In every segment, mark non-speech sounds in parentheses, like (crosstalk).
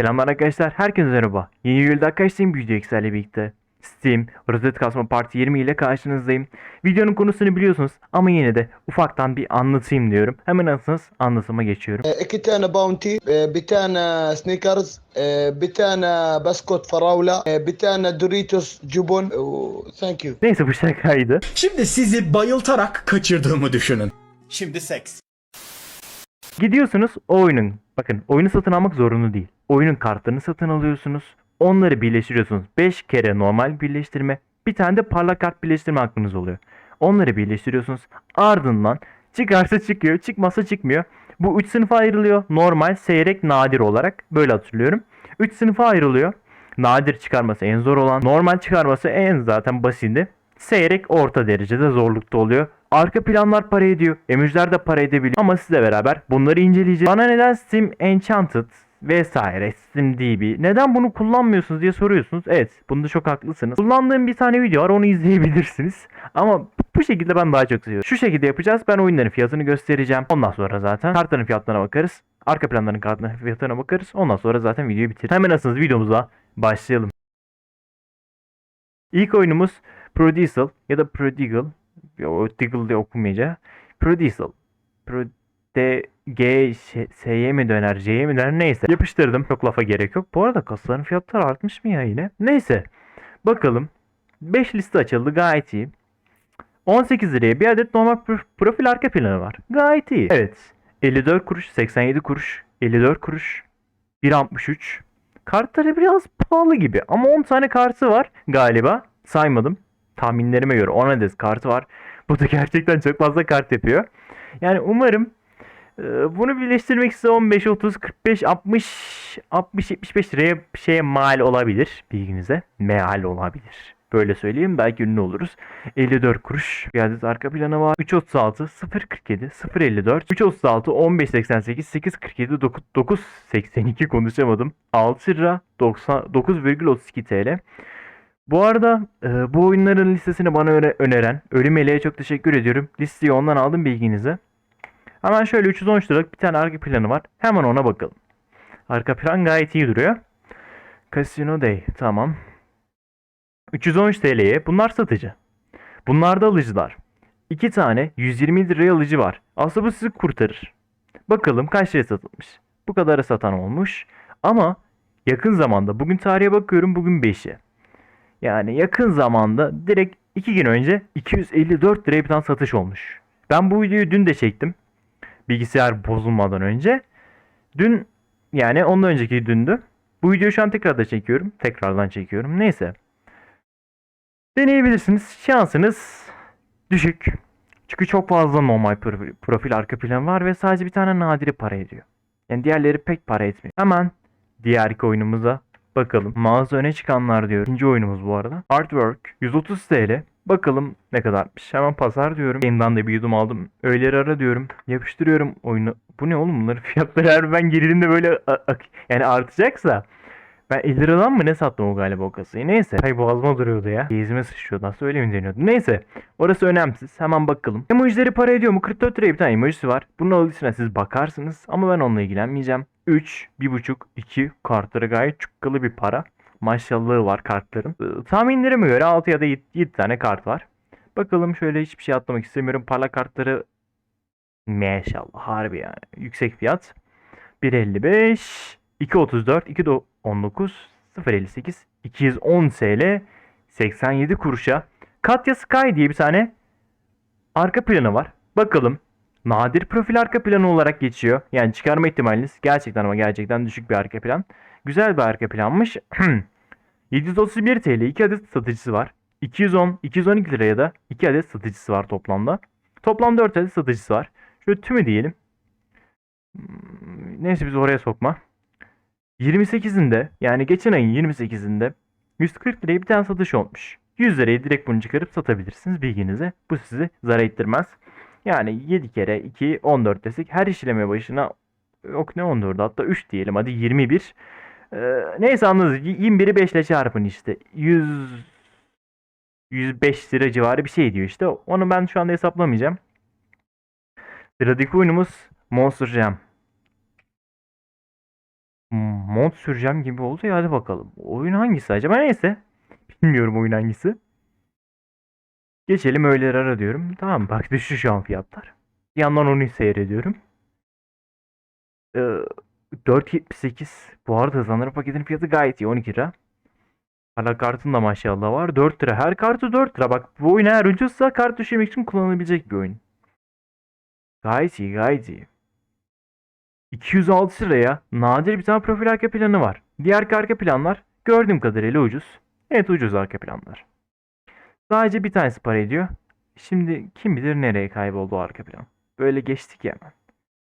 Selamlar arkadaşlar, herkese merhaba. Yeni yılda arkadaşlarım Büyücü Excel ile birlikte. Steam, Rozet Kasma Part 20 ile karşınızdayım. Videonun konusunu biliyorsunuz ama yine de ufaktan bir anlatayım diyorum. Hemen nasılsınız anlatıma geçiyorum. E, iki tane bounty, e, bir tane sneakers, e, bir tane baskot faravla, e, bir tane Doritos cubon. E, thank you. Neyse bu şakaydı. Şimdi sizi bayıltarak kaçırdığımı düşünün. Şimdi seks. Gidiyorsunuz o oyunun bakın oyunu satın almak zorunlu değil. Oyunun kartlarını satın alıyorsunuz. Onları birleştiriyorsunuz. 5 kere normal birleştirme, bir tane de parlak kart birleştirme hakkınız oluyor. Onları birleştiriyorsunuz. Ardından çıkarsa çıkıyor, çıkmazsa çıkmıyor. Bu 3 sınıfa ayrılıyor. Normal, seyrek, nadir olarak. Böyle hatırlıyorum. 3 sınıfa ayrılıyor. Nadir çıkarması en zor olan, normal çıkarması en zaten basiti. Seyrek orta derecede zorlukta oluyor. Arka planlar para ediyor. Emojiler de para edebiliyor. Ama sizle beraber bunları inceleyeceğiz. Bana neden Steam Enchanted vesaire Steam DB neden bunu kullanmıyorsunuz diye soruyorsunuz. Evet bunda çok haklısınız. Kullandığım bir tane video var onu izleyebilirsiniz. Ama bu şekilde ben daha çok seviyorum. Şu şekilde yapacağız. Ben oyunların fiyatını göstereceğim. Ondan sonra zaten kartların fiyatlarına bakarız. Arka planların kartların fiyatlarına bakarız. Ondan sonra zaten videoyu bitiririz. Hemen asınız videomuza başlayalım. İlk oyunumuz Prodigal ya da Prodigal. O Diggle diye okunmayacak. Prodigal. Pro D G S'ye mi döner C'ye mi döner neyse. Yapıştırdım. Çok lafa gerek yok. Bu arada kasaların fiyatları artmış mı ya yine? Neyse. Bakalım. 5 liste açıldı gayet iyi. 18 liraya bir adet normal pro- profil arka planı var. Gayet iyi. Evet. 54 kuruş, 87 kuruş, 54 kuruş, 1.63. Kartları biraz pahalı gibi ama 10 tane kartı var galiba. Saymadım. Tahminlerime göre 10 adet kartı var. Bu da gerçekten çok fazla kart yapıyor. Yani umarım e, bunu birleştirmek size 15, 30, 45, 60, 60, 75 liraya şeye mal olabilir bilginize. Meal olabilir. Böyle söyleyeyim belki ünlü oluruz. 54 kuruş. Bir adet arka planı var. 336, 047, 054, 336, 1588, 847, 9, 982 konuşamadım. 6 lira 90, 9,32 TL. Bu arada e, bu oyunların listesini bana öne- öneren Ölüm Meleğe çok teşekkür ediyorum. Listeyi ondan aldım bilginize. Hemen şöyle 313 liralık bir tane arka planı var. Hemen ona bakalım. Arka plan gayet iyi duruyor. Casino Day tamam. 313 TL'ye bunlar satıcı. Bunlar da alıcılar. 2 tane 120 liraya alıcı var. Aslında bu sizi kurtarır. Bakalım kaç liraya satılmış. Bu kadarı satan olmuş. Ama yakın zamanda bugün tarihe bakıyorum bugün 5'i. Yani yakın zamanda direkt 2 gün önce 254 liraya bir tane satış olmuş. Ben bu videoyu dün de çektim. Bilgisayar bozulmadan önce. Dün yani ondan önceki dündü. Bu videoyu şu an tekrar da çekiyorum. Tekrardan çekiyorum. Neyse. Deneyebilirsiniz. Şansınız düşük. Çünkü çok fazla normal profil, arka plan var ve sadece bir tane nadiri para ediyor. Yani diğerleri pek para etmiyor. Hemen diğer iki oyunumuza bakalım. Mağaza öne çıkanlar diyor. İkinci oyunumuz bu arada. Artwork 130 TL. Bakalım ne kadarmış. Hemen pazar diyorum. Yeniden de bir yudum aldım. Öğleri ara diyorum. Yapıştırıyorum oyunu. Bu ne oğlum bunların (laughs) fiyatları her ben girdiğimde böyle yani artacaksa ben 50 liradan mı ne sattım o galiba o kasayı. Neyse. Hay boğazıma duruyordu ya. Gezime sıçrıyordu. Nasıl öyle mi deniyordu? Neyse. Orası önemsiz. Hemen bakalım. Emojileri para ediyor mu? 44 liraya bir tane emojisi var. Bunun alıcısına siz bakarsınız. Ama ben onunla ilgilenmeyeceğim. 3, 1.5, 2 kartları gayet çukkalı bir para. Maşallahı var kartların. Ee, tahminlerime göre 6 ya da 7, tane kart var. Bakalım şöyle hiçbir şey atlamak istemiyorum. Parlak kartları maşallah harbi yani. Yüksek fiyat. 1.55 2.34 2.19 0.58 210 TL 87 kuruşa Katya Sky diye bir tane arka planı var. Bakalım. Nadir profil arka planı olarak geçiyor. Yani çıkarma ihtimaliniz gerçekten ama gerçekten düşük bir arka plan. Güzel bir arka planmış. 731 TL 2 adet satıcısı var. 210, 212 liraya da 2 adet satıcısı var toplamda. Toplam 4 adet satıcısı var. Şöyle tümü diyelim. Hmm, Neyse biz oraya sokma. 28'inde yani geçen ayın 28'inde 140 liraya bir tane satış olmuş. 100 liraya direkt bunu çıkarıp satabilirsiniz bilginize. Bu sizi zarar ettirmez. Yani 7 kere 2 14 desek her işleme başına yok ne 14 hatta 3 diyelim hadi 21. Ee, neyse anladınız 21'i 5 ile çarpın işte 100 105 lira civarı bir şey diyor işte. Onu ben şu anda hesaplamayacağım. Sıradaki oyunumuz Monster Jam. mod süreceğim gibi oldu ya hadi bakalım. Oyun hangisi acaba? Neyse. Bilmiyorum oyun hangisi. Geçelim öğeleri ara diyorum. Tamam bak düştü şu an fiyatlar. Bir yandan onu seyrediyorum. Ee, 4.78. Bu arada hızlandırma paketinin fiyatı gayet iyi 12 lira. Hala kartın da maşallah var. 4 lira. Her kartı 4 lira. Bak bu oyun eğer ucuzsa kart düşürmek için kullanılabilecek bir oyun. Gayet iyi gayet iyi. 206 liraya nadir bir tane profil arka planı var. Diğer arka planlar gördüğüm kadarıyla ucuz. Evet ucuz arka planlar. Sadece bir tanesi para ediyor. Şimdi kim bilir nereye kayboldu o arka plan. Böyle geçtik ya hemen.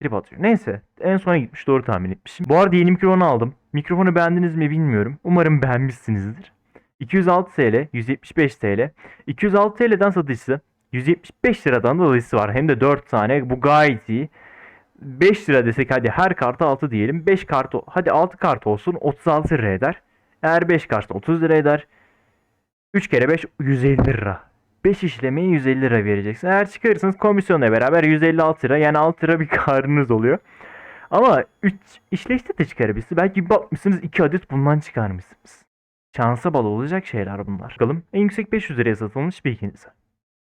Trip atıyor. Neyse en sona gitmiş doğru tahmin etmişim. Bu arada yeni mikrofonu aldım. Mikrofonu beğendiniz mi bilmiyorum. Umarım beğenmişsinizdir. 206 TL, 175 TL. 206 TL'den satıcısı. 175 liradan da alıcısı var. Hem de 4 tane. Bu gayet iyi. 5 lira desek hadi her kartı 6 diyelim. 5 kart hadi 6 kart olsun 36 lira eder. Eğer 5 kart 30 lira eder. 3 kere 5 150 lira. 5 işlemeye 150 lira vereceksin. Eğer çıkarırsanız komisyonla beraber 156 lira yani 6 lira bir (laughs) karınız oluyor. Ama 3 işleyişte de çıkarabilirsiniz. Belki bakmışsınız 2 adet bundan çıkarmışsınız. Şansa bağlı olacak şeyler bunlar. Bakalım en yüksek 500 liraya satılmış ikincisi.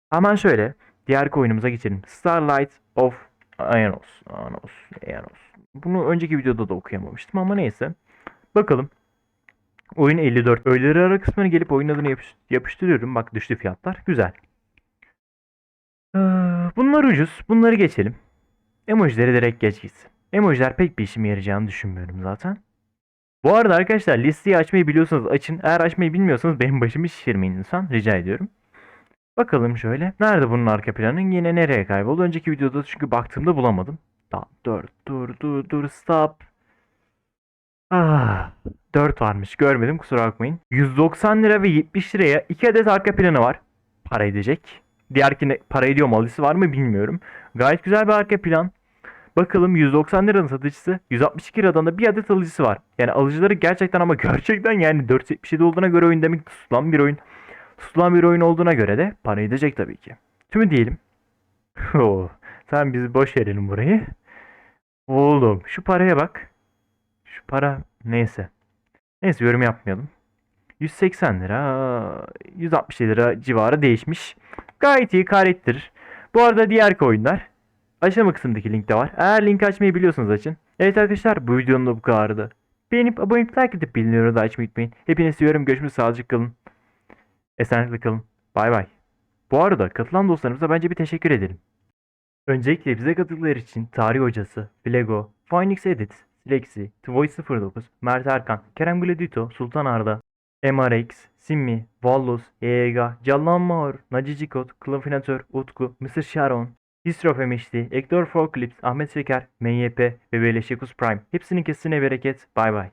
Hemen şöyle diğer oyunumuza geçelim. Starlight of Aenos. Aenos. Aenos. Bunu önceki videoda da okuyamamıştım ama neyse. Bakalım. Oyun 54. Öğeleri ara kısmına gelip oyun adını yapış- yapıştırıyorum. Bak düştü fiyatlar. Güzel. Ee, bunlar ucuz. Bunları geçelim. Emojileri direkt geç gitsin. Emojiler pek bir işime yarayacağını düşünmüyorum zaten. Bu arada arkadaşlar listeyi açmayı biliyorsanız açın. Eğer açmayı bilmiyorsanız benim başımı şişirmeyin lütfen. Rica ediyorum. Bakalım şöyle. Nerede bunun arka planı? Yine nereye kayboldu? Önceki videoda çünkü baktığımda bulamadım. Dur dur dur dur stop. Ah, 4 varmış. Görmedim kusura bakmayın. 190 lira ve 70 liraya 2 adet arka planı var. Para edecek. Diğerkine para ediyor mu alıcısı var mı bilmiyorum. Gayet güzel bir arka plan. Bakalım 190 liranın satıcısı 162 liradan da bir adet alıcısı var. Yani alıcıları gerçekten ama gerçekten yani 477 olduğuna göre oyun demek tutulan bir oyun. Tutulan bir oyun olduğuna göre de para edecek tabii ki. Tümü diyelim. (laughs) Oo, tamam biz boş verelim burayı. Oğlum şu paraya bak. Şu para neyse. Neyse yorum yapmayalım. 180 lira, 160 lira civarı değişmiş. Gayet iyi kar ettirir. Bu arada diğer oyunlar aşama kısmındaki linkte var. Eğer link açmayı biliyorsanız açın. Evet arkadaşlar bu videonun da bu kadardı. Beğenip abone like edip bildirimleri de açmayı unutmayın. Hepinizi seviyorum. Görüşmek. Sağlıcakla kalın. Esenlikle kalın. Bay bay. Bu arada katılan dostlarımıza bence bir teşekkür edelim. Öncelikle bize katıldıkları için Tarih Hocası, Flego, Phoenix Edit, Lexi, Tvoy 09, Mert Erkan, Kerem Gladito, Sultan Arda, MRX, Simmi, Vallos, YYG, Callan Maur, Naci Cikot, Klafinatör, Utku, Mr. Sharon, Hisrof Emişli, Ektor Clips, Ahmet Şeker, MYP ve Beleşikus Prime. Hepsinin kesine bereket. Bay bay.